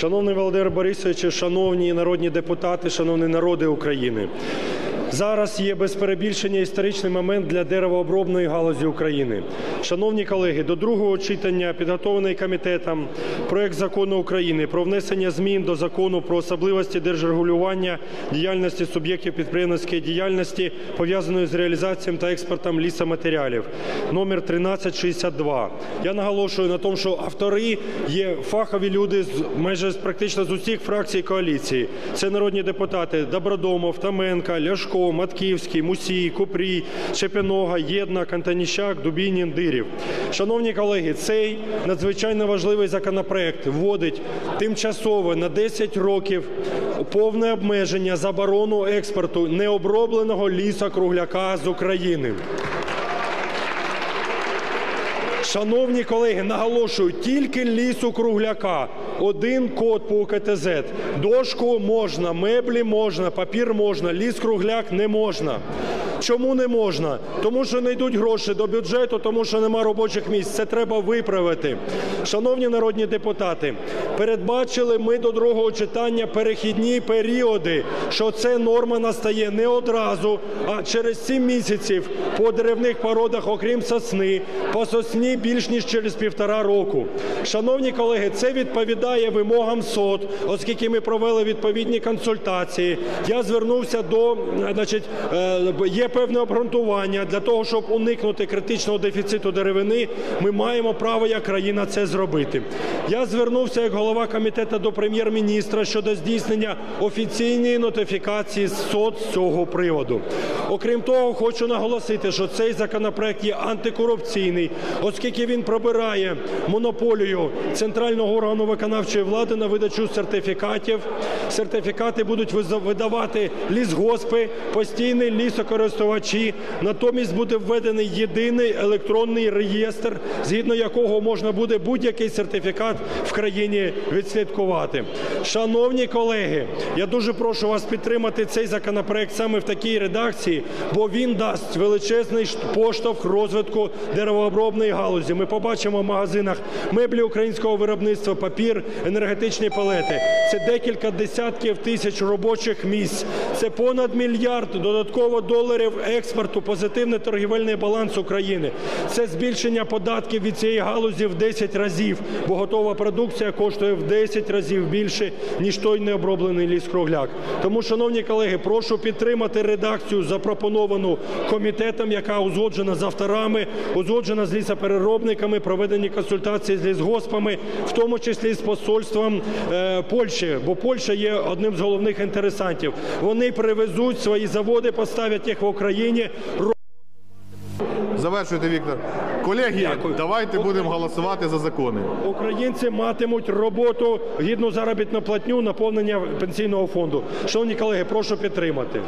Шановний Володимир Борисович, шановні народні депутати, шановні народи України. Зараз є без перебільшення історичний момент для деревообробної галузі України. Шановні колеги, до другого читання підготовлений комітетом проект закону України про внесення змін до закону про особливості держрегулювання діяльності суб'єктів підприємницької діяльності, пов'язаної з реалізацією та експортом лісоматеріалів, номер 1362. Я наголошую на тому, що автори є фахові люди з майже практично з усіх фракцій коаліції. Це народні депутати Добродомов, Томенка, Ляшко, Матківський, Мусій, Купрій, Шепінога, Єдна, Кантаніщак, Дубінін, Дирів. Шановні колеги, цей надзвичайно важливий законопроект вводить тимчасово на 10 років повне обмеження заборону експорту необробленого лісокругляка з України. Шановні колеги, наголошую, тільки лісу кругляка. Один код по УКТЗ. Дошку можна, меблі можна, папір можна, ліс кругляк не можна. Чому не можна? Тому що не йдуть гроші до бюджету, тому що нема робочих місць. Це треба виправити. Шановні народні депутати, передбачили ми до другого читання перехідні періоди, що це норма настає не одразу, а через 7 місяців по деревних породах, окрім сосни, по сосні більш ніж через півтора року. Шановні колеги, це відповідає вимогам СОД, оскільки ми провели відповідні консультації. Я звернувся до, значить, е, певне обґрунтування для того, щоб уникнути критичного дефіциту деревини. Ми маємо право як країна це зробити. Я звернувся як голова комітету до прем'єр-міністра щодо здійснення офіційної нотифікації СОД з цього приводу. Окрім того, хочу наголосити, що цей законопроект є антикорупційний, оскільки він пробирає монополію центрального органу виконавчої влади на видачу сертифікатів. Сертифікати будуть видавати лісгоспи, постійний постійні лісокористувачі. Натомість буде введений єдиний електронний реєстр, згідно якого можна буде будь-який сертифікат в країні відслідкувати. Шановні колеги, я дуже прошу вас підтримати цей законопроект саме в такій редакції, бо він дасть величезний поштовх розвитку деревообробної галузі. Ми побачимо в магазинах меблі українського виробництва, папір, енергетичні палети. Це декілька десятків тисяч робочих місць. Це понад мільярд додатково доларів експорту, позитивний торгівельний баланс України. Це збільшення податків від цієї галузі в 10 разів, бо готова продукція коштує в 10 разів більше, ніж той необроблений ліс-кругляк. Тому, шановні колеги, прошу підтримати редакцію, запропоновану комітетом, яка узгоджена з авторами, узгоджена з лісопереробниками, проведені консультації з лісгоспами, в тому числі з посольством е, Польщі, бо Польща є одним з головних інтересантів. Вони привезуть свої заводи, поставлять їх в Україні. Завершуйте, Віктор. Колеги, давайте будемо голосувати за закони. Українці матимуть роботу, гідну заробітну платню, наповнення пенсійного фонду. Шановні колеги, прошу підтримати.